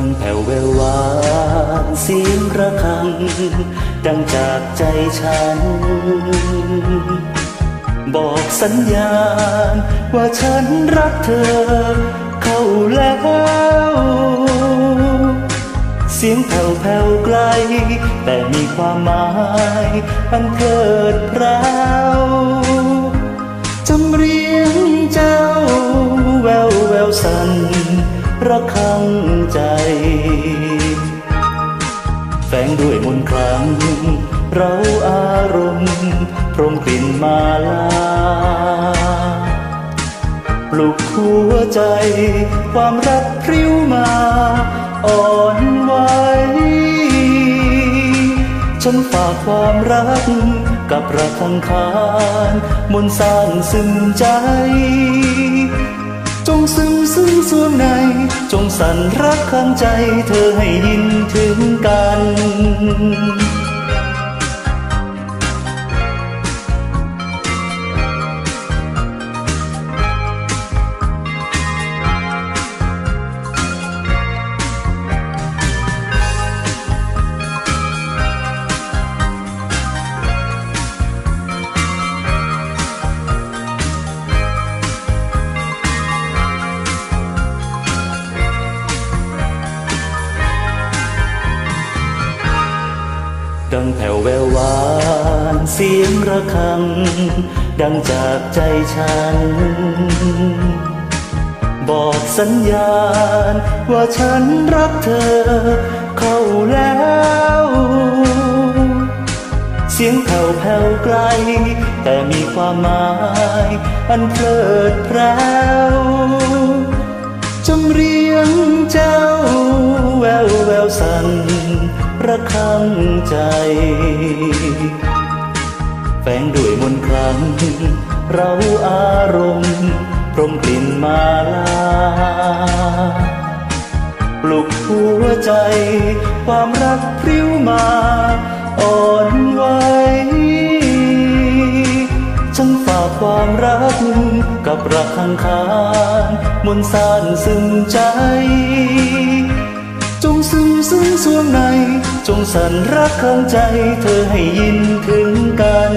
ดังแผ่วแวววานเสียงระฆัง ดังจากใจฉัน บอกสัญญาณ ว่าฉันรักเธอ เข้าแล้ว เสียงแผ่วแผ่วไกล แต่มีความหมายอันเกิดพราวจำเรียงเจ้า แววแววสันระคังใจ แฝงด้วยมนต์คลังเราอารมณ์พรมกลิ่นมาลาปลุกหัวใจ ความรักพริ้วมาอ่อนไหวฉันฝากความรักกับรักขังคานมนต์สร้างซึ้งใจ จงซึ้งซึ้งสวงใน จงสั่นรักข้างใจ เธอให้ยินถึงกัน ดังแผ่วแวววานเสียงระฆัง ดังจากใจฉัน บอกสัญญาณว่าฉันรักเธอ เข้าแล้ว เสียงแผ่วแผ่วไกล แต่มีความหมาย อันเพลิดเพลวจำเรียงเจ้าแวว ระคังใจ แฝงด้วยมนคลังเราอารมณ์พรมกลิ่นมาลาปลุกหัวใจ ความรักพริ้วมาอ่อนไหวฉันฝากความรักกับรักข้างคานมนสานซึ้งใจ จงซึ้งซึ้งสวงใน จงสั่นรักข้างใจ เธอให้ยินถึงกัน